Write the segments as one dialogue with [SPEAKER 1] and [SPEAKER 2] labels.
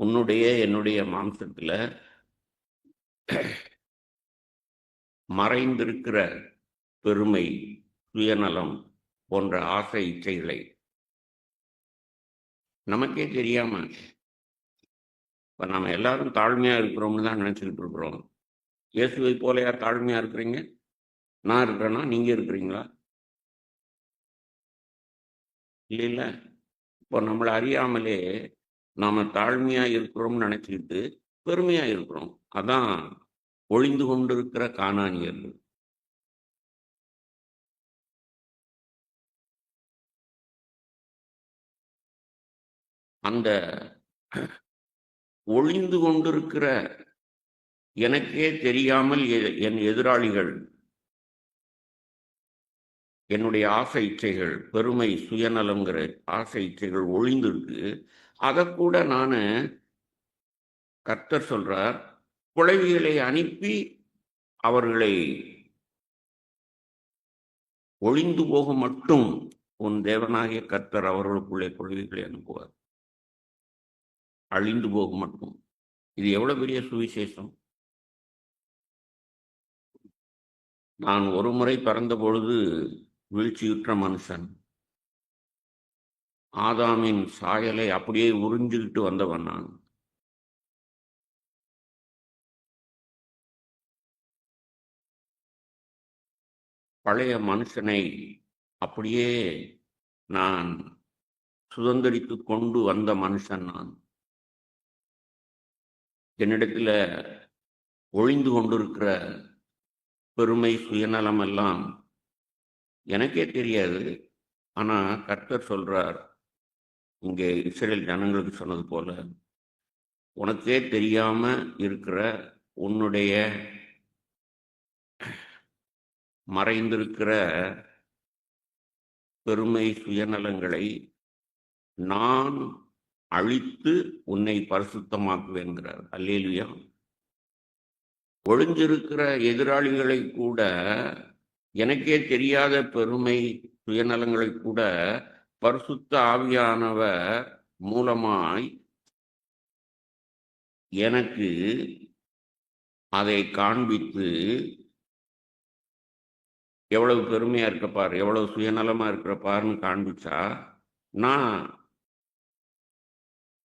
[SPEAKER 1] உன்னுடைய என்னுடைய மாம்சத்தில் மறைந்திருக்கிற பெருமை சுயநலம் போன்ற ஆசை இச்சைகளை நமக்கே தெரியாம இப்போ நம்ம எல்லாரும் தாழ்மையாக இருக்கிறோம்னு தான் நினச்சிக்கிட்டு இருக்கிறோம். இயேசுவை போல யார் தாழ்மையாக இருக்கிறீங்க? நான் இருக்கிறேன்னா நீங்கள் இருக்கிறீங்களா? இல்லை இல்லை இப்போ நம்மளை அறியாமலே நாம தாழ்மையா இருக்கிறோம்னு நினைச்சுக்கிட்டு பெருமையா இருக்கிறோம். அதான் ஒளிந்து கொண்டிருக்கிற காணானியர்கள். அந்த ஒளிந்து கொண்டிருக்கிற எனக்கே தெரியாமல் எ- என் எதிராளிகள் என்னுடைய ஆசை இச்சைகள் பெருமை சுயநலங்கிற ஆசை இச்சைகள் ஒழிந்துருக்கு அதை கூட நான் கர்த்தர் சொல்றார் குழவிகளை அனுப்பி அவர்களை ஒழிந்து போக மட்டும் உன் தேவனாகிய கர்த்தர் அவர்களுக்குள்ளே குழவிகளை அனுப்புவார். அழிந்து போக மட்டும். இது எவ்வளவு பெரிய சுவிசேஷம்? நான் ஒரு முறை பறந்த பொழுது வீழ்ச்சியுற்ற மனுஷன். ஆதாமின் சாயலை அப்படியே உறிஞ்சிக்கிட்டு வந்தவன் நான். பழைய மனுஷனை அப்படியே நான் சுதந்திரித்து கொண்டு வந்த மனுஷன் நான். என்னிடத்துல ஒழிந்து கொண்டிருக்கிற பெருமை சுயநலம் எல்லாம் எனக்கே தெரியாது. ஆனால் கர்த்தர் சொல்கிறார் இங்கே இஸ்ரேல் ஜனங்களுக்கு சொன்னது போல உனக்கே தெரியாம இருக்கிற உன்னுடைய மறைந்திருக்கிற பெருமை சுயநலங்களை நான் அழித்து உன்னை பரிசுத்தமாக்குவேங்கிறார் அல்லேலியா. ஒழிஞ்சிருக்கிற எதிராளிகளை கூட எனக்கே தெரியாத பெருமை சுயநலங்களை கூட பரிசுத்த ஆவியானவர் மூலமாய் எனக்கு அதை காண்பித்து எவ்வளவு பெருமையா இருக்க எவ்வளவு சுயநலமா இருக்கிற பாருன்னு காண்பிச்சா நான்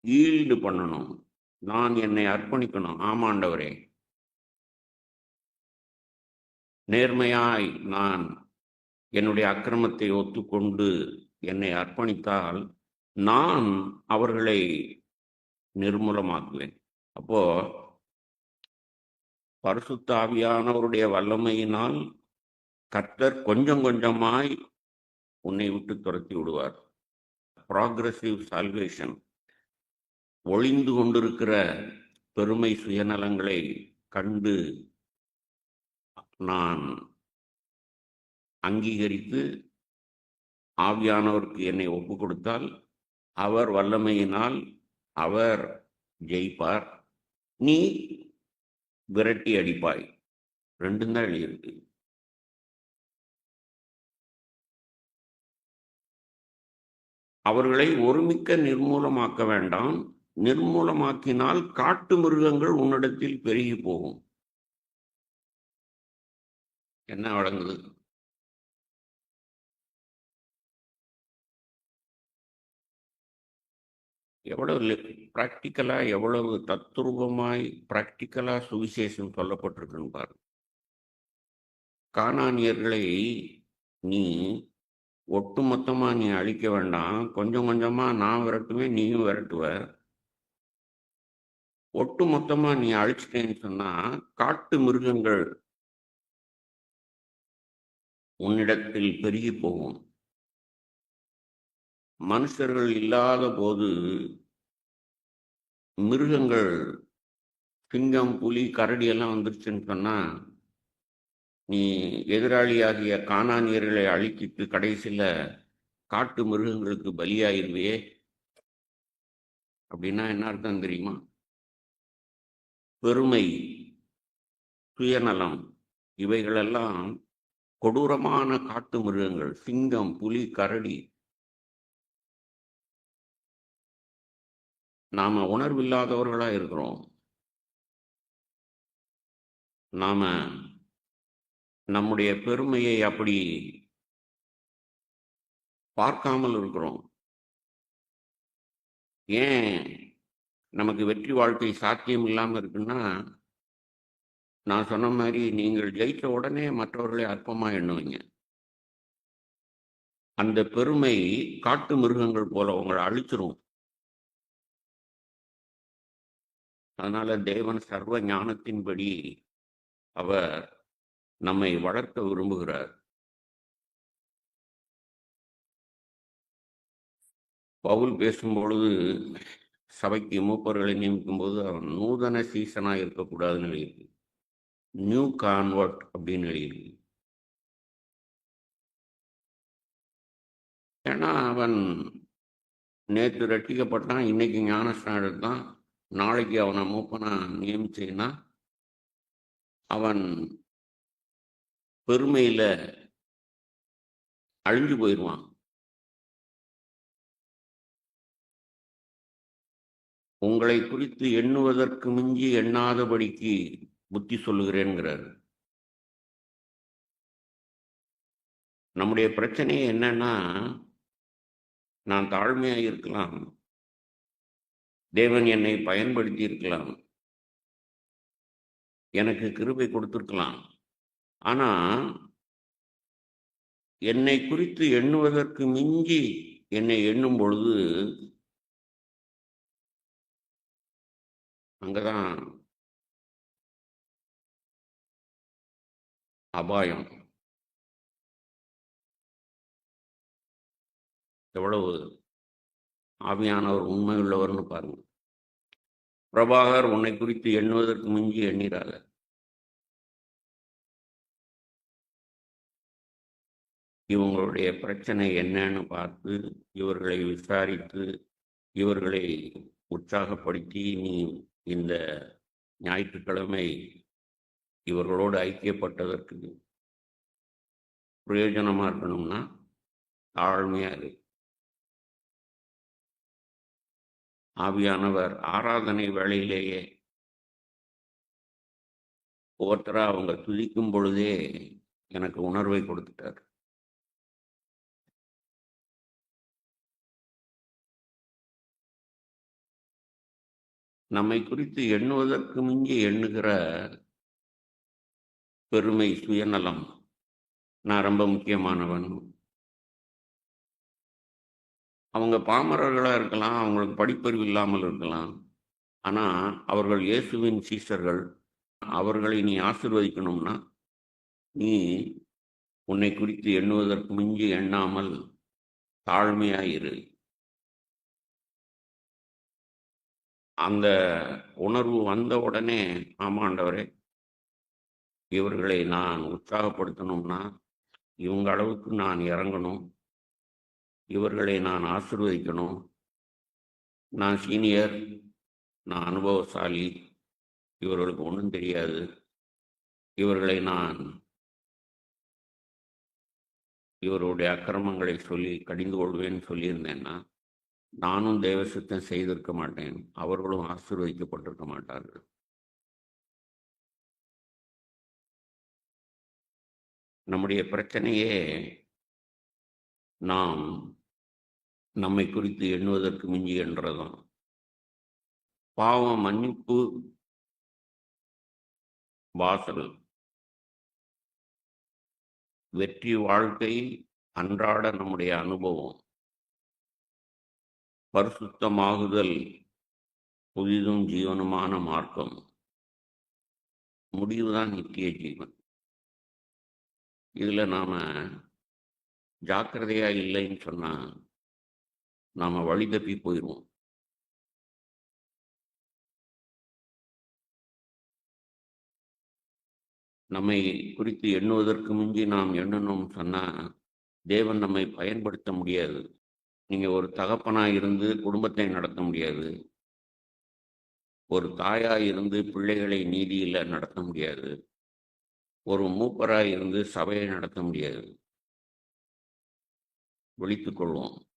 [SPEAKER 1] ஈல்டு பண்ணணும். நான் என்னை அர்ப்பணிக்கணும். ஆமாண்டவரே. நேர்மையாய் நான் என்னுடைய அக்கிரமத்தை ஒத்துக்கொண்டு என்னை அர்ப்பணித்தால் நான் அவர்களை நிர்மூலமாக்குவேன். அப்போ பரிசுத்தாவியானவருடைய வல்லமையினால் கர்த்தர் கொஞ்சம் கொஞ்சமாய் உன்னை விட்டு துரத்தி விடுவார். ப்ராக்ரஸிவ் சால்வேஷன் ஒளிந்து கொண்டிருக்கிற பெருமை சுயநலங்களை கண்டு நான் அங்கீகரித்து ஆவியானவருக்கு என்னை ஒப்பு கொடுத்தால் அவர் வல்லமையினால் அவர் ஜெயிப்பார். நீ விரட்டி அடிப்பாய். ரெண்டும் தான் எழுதியிருக்கு. அவர்களை ஒருமிக்க நிர்மூலமாக்க வேண்டாம். நிர்மூலமாக்கினால் காட்டு மிருகங்கள் உன்னிடத்தில் பெருகி போகும். என்ன வழங்குது? எவ்வளவு ப்ராக்டிக்கலா எவ்வளவு தத்ரூபமாய் ப்ராக்டிக்கலா சுவிசேஷம் சொல்லப்பட்டிருக்குன்னு பாருங்க. கானானியர்களை நீ ஒட்டுமொத்தமா நீ அழிக்க வேண்டாம். கொஞ்சம் கொஞ்சமா நான் விரட்டுவேன் நீயும் விரட்டுவ. ஒட்டு மொத்தமா நீ அழிச்சிட்டேன்னு சொன்னா காட்டு மிருகங்கள் உன்னிடத்தில் பெருகி போகும். மனுஷர்கள் இல்லாத போது மிருகங்கள் சிங்கம் புலி கரடி எல்லாம் வந்துருச்சுன்னு சொன்னா நீ எதிராளியாகிய காணானியர்களை அழிக்கிட்டு கடைசியில காட்டு மிருகங்களுக்கு பலியாயிருவே. அப்படின்னா என்ன அர்த்தம் தெரியுமா? பெருமை சுயநலம் இவைகளெல்லாம் கொடூரமான காட்டு மிருகங்கள் சிங்கம் புலி கரடி. நாம உணர்வில்லாதவர்களா இருக்கிறோம். நாம நம்முடைய பெருமையை அப்படி பார்க்காமல் இருக்கிறோம். ஏன் நமக்கு வெற்றி வாழ்க்கை சாத்தியம் இல்லாமல் இருக்குன்னா நான் சொன்ன மாதிரி நீங்கள் ஜெயித்த உடனே மற்றவர்களை அற்பமாக எண்ணுவீங்க. அந்த பெருமை காட்டு மிருகங்கள் போல உங்களை அழிச்சிரும். அதனால தேவன் சர்வ ஞானத்தின்படி அவர் நம்மை வளர்க்க விரும்புகிறார். பவுல் பேசும்பொழுது சபைக்கு மூப்பர்களை நியமிக்கும் போது அவன் நூதன சீசனாக இருக்கக்கூடாதுன்னு எழுதியிருக்கு. நியூ கான்வெர்ட் அப்படின்னு எழுதியிருக்கு. ஏன்னா அவன் நேற்று ரட்சிக்கப்பட்டான் இன்னைக்கு ஞானஸ்நானம் எடுத்தான் நாளைக்கு அவனை மூப்பனா நியமிச்சேன்னா அவன் பெருமையில் அழிஞ்சு போயிடுவான் உங்களை குறித்து எண்ணுவதற்கு மிஞ்சி எண்ணாதபடிக்கு புத்தி சொல்லுகிறேன்கிறார். நம்முடைய பிரச்சனை என்னன்னா நான் தாழ்மையாக இருக்கலாம். தேவன் என்னை பயன்படுத்தி இருக்கலாம். எனக்கு கிருபை கொடுத்துருக்கலாம். ஆனால் என்னை குறித்து எண்ணுவதற்கு மிஞ்சி என்னை எண்ணும் பொழுது அங்கதான் அபாயம். எவ்வளவு ஆவியானவர் உண்மை உள்ளவர்னு பாருங்க. பிரபாகர் உன்னை குறித்து எண்ணுவதற்கு மிஞ்சி எண்ணிறாக இவங்களுடைய பிரச்சனை என்னன்னு பார்த்து இவர்களை விசாரித்து இவர்களை உற்சாகப்படுத்தி நீ இந்த ஞாயிற்றுக்கிழமை இவர்களோடு ஐக்கியப்பட்டதற்கு பிரயோஜனமா இருக்கணும்னா தாழ்மையா இருக்கு ஆவியானவர் ஆராதனை வேளையிலேயே ஒவ்வொருத்தரா அவங்க துதிக்கும் பொழுதே எனக்கு உணர்வை கொடுத்துட்டார். நம்மை குறித்து எண்ணுவதற்கு மிஞ்சி எண்ணுகிற பெருமை சுயநலம். நான் ரொம்ப முக்கியமானவன். அவங்க பாமரர்களாக இருக்கலாம் அவங்களுக்கு படிப்பறிவு இல்லாமல் இருக்கலாம். ஆனால் அவர்கள் இயேசுவின் சீஷர்கள் அவர்களை நீ ஆசிர்வதிக்கணும்னா நீ உன்னை குறித்து எண்ணுவதற்கு மிஞ்சி எண்ணாமல் தாழ்மையாயிரு அந்த உணர்வு வந்த உடனே ஆமாண்டவரே இவர்களை நான் உற்சாகப்படுத்தணும்னா இவங்க அளவுக்கு நான் இறங்கணும். இவர்களை நான் ஆசிர்வதிக்கணும். நான் சீனியர் நான் அனுபவசாலி இவர்களுக்கு ஒன்றும் தெரியாது. இவர்களை நான் இவருடைய அக்கிரமங்களை சொல்லி கடிந்து கொள்வேன்னு சொல்லியிருந்தேன்னா நானும் தேவசத்தம் செய்திருக்க மாட்டேன். அவர்களும் ஆசீர்வதிக்கப்பட்டிருக்க மாட்டார்கள். நம்முடைய பிரச்சனையே நாம் நம்மை குறித்து எண்ணுவதற்கு மிஞ்சி என்றதான் பாவ மன்னிப்பு வாசல். வெற்றி வாழ்க்கை அன்றாட நம்முடைய அனுபவம். பரிசுத்தமாகுதல் புதிதும் ஜீவனுமான மார்க்கம். முடிவுதான் நித்திய ஜீவன். இதில் நாம் ஜாக்கிரதையாக இல்லைன்னு சொன்னால் நாம் வழி தப்பி போயிடுவோம் நம்மை குறித்து எண்ணுவதற்கு முந்தி நாம் எண்ணணும் சொன்னால் தேவன் நம்மை பயன்படுத்த முடியாது. நீங்கள் ஒரு தகப்பனாக இருந்து குடும்பத்தை நடத்த முடியாது. ஒரு தாயாக இருந்து பிள்ளைகளை நீதியில் நடத்த முடியாது. ஒரு மூப்பராக இருந்து சபையை நடத்த முடியாது. விழித்துக் கொள்வோம்.